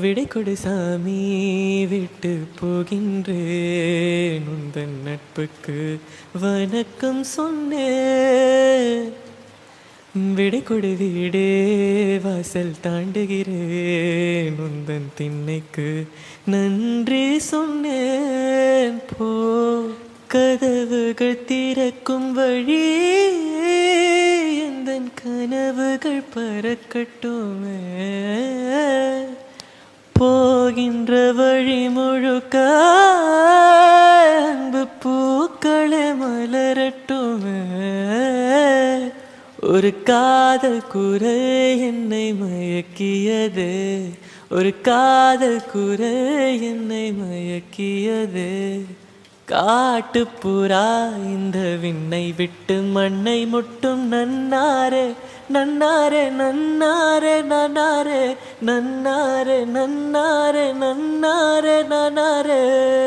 விடை கொடு சாமி விட்டு போகின்றேன் உந்தன் நட்புக்கு வணக்கம் சொன்னேன். விடை கொடு வீடே வாசல் தாண்டுகிறேன் உந்தன் திண்ணைக்கு நன்றி சொன்னேன். போ கதவுகள் திறக்கும் வழி எந்தன் கனவுகள் பறக்கட்டுமே. போகின்ற வழி முழுக்க அன்பு பூக்களை மலரட்டுமே. ஒரு காதல் குறை என்னை மயக்கியது. ஒரு காதல் குறை என்னை மயக்கியது. காட்டுப்புறா இந்த விண்ணை விட்டு மண்ணை முட்டும் நன்னாரே. நன்னாரே நன்னாரே நன்னாரே நன்னாரே நன்னாரே நன்னாரே நன்னாரே.